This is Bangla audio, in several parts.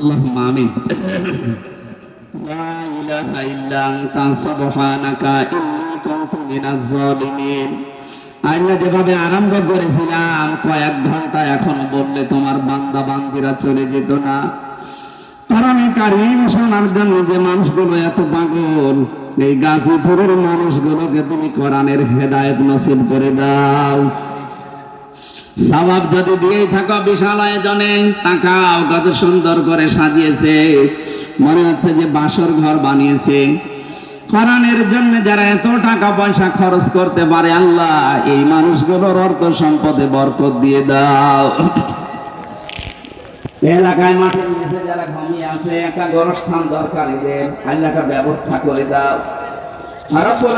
اللهم آمين لا إله إلا أنت سبحانك إني كنت من الظالمين আল্লাহ যেভাবে আরম্ভ করেছিলাম কয়েক ঘন্টা এখনো বললে তোমার বান্দা বান্দিরা চলে যেত না কারণ এই কারিম শোনার জন্য যে মানুষগুলো এত পাগল এই গাজীপুরের মানুষগুলোকে তুমি কোরআনের হেদায়েত নসিব করে দাও সবাব যদি দিয়েই থাকো বিশাল আয়োজনে, তাকাও কত সুন্দর করে সাজিয়েছে। মনে হচ্ছে যে বাসর ঘর বানিয়েছে। কোরআনের জন্য যারা এত টাকা পয়সা খরচ করতে পারে, আল্লাহ, এই মানুষগুলোর অর্থ সম্পদে বরকত দিয়ে দাও। এলাকায় মাঠে নিচে যারা ঘুমিয়ে আছে একটা গরস্থান দরকার এদের। আল্লাহটা ব্যবস্থা করে দাও। রব্বুল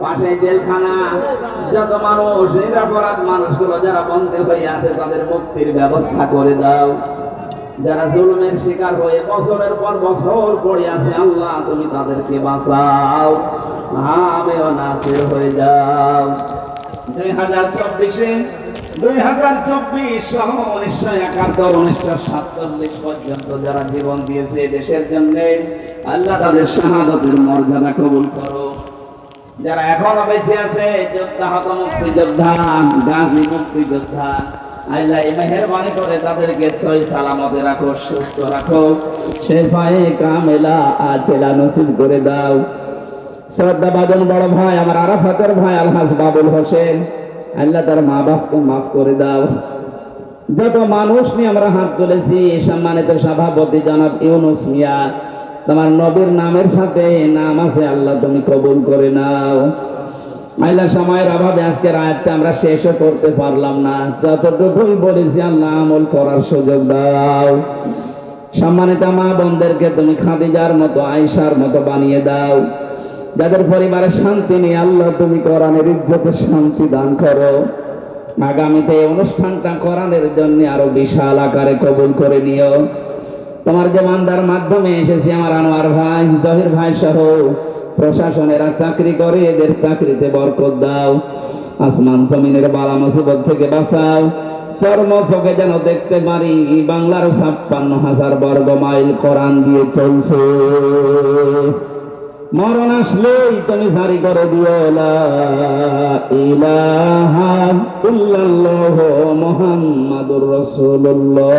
পাশে জেলখানা। যত মানুষ, নিরাপরাধ মানুষগুলো যারা বন্দী হয়ে আছে, তাদের মুক্তির ব্যবস্থা করে দাও। যারা জুলুমের শিকার হয়ে বছরের পর বছর পড়ে আছে, আল্লাহ, তুমি তাদেরকে বাঁচাও। আমিও নাসির হয়ে যাও। দুই হাজার চব্বিশে, দুই হাজার চব্বিশ সহ উনিশশো একাত্তর, উনিশশো সাতচল্লিশ পর্যন্ত যারা জীবন দিয়েছে দেশের জন্য, আল্লাহ তাদের শাহাদতের মর্যাদা কবুল করো। যারা এখনও বেঁচে আছে, যোদ্ধা হত মুক্তিযোদ্ধা, গাজী মুক্তিযোদ্ধা করে তাদেরকে সালামতে রাখো, সুস্থ রাখো। করে দাও। শ্রদ্ধা বড় ভাই, আমার ভাই তার মা মাফ করে দাও। যত মানুষ নিয়ে আমরা হাত তুলেছি, সম্মানিত সভাপতি জনাব ইউনুস মিয়া তোমার নবীর নামের সাথে নাম আছে, আল্লাহ তুমি কবুল করে নাও। আল্লাহ সময়ের অভাবে আজকের আয়াতটা আমরা শেষও করতে পারলাম না। যতটুকুই বলেছি, আল্লাহ আমল করার সুযোগ দাও। সম্মানিত মা বোনদেরকে তুমি খাদিজার মতো আয়সার মতো বানিয়ে দাও। যাদের পরিবারের শান্তি নেই, আল্লাহ তুমি কোরআনের ইজ্জতে শান্তি দান করো। আগামীতে এই অনুষ্ঠানটা কোরআনের জন্য আরও বিশাল আকারে কবুল করে নিও। তোমার যে মান্দার মাধ্যমে এসেছি আমার আনোয়ার ভাই, জহির ভাই সহ। প্রশাসনেরা চাকরি করে, এদের চাকরিতে বরকত দাও। আসমান জমিনের বালা মুসিবত থেকে বাঁচাও। চর্ম চোখে যেন দেখতে পারি, বাংলার ছাপ্পান্ন হাজার বর্গ মাইল কোরআন দিয়ে চলছে। মরণ আসলেই তুমি জারি করে দিও ইলাহা রাসূলুল্লাহ।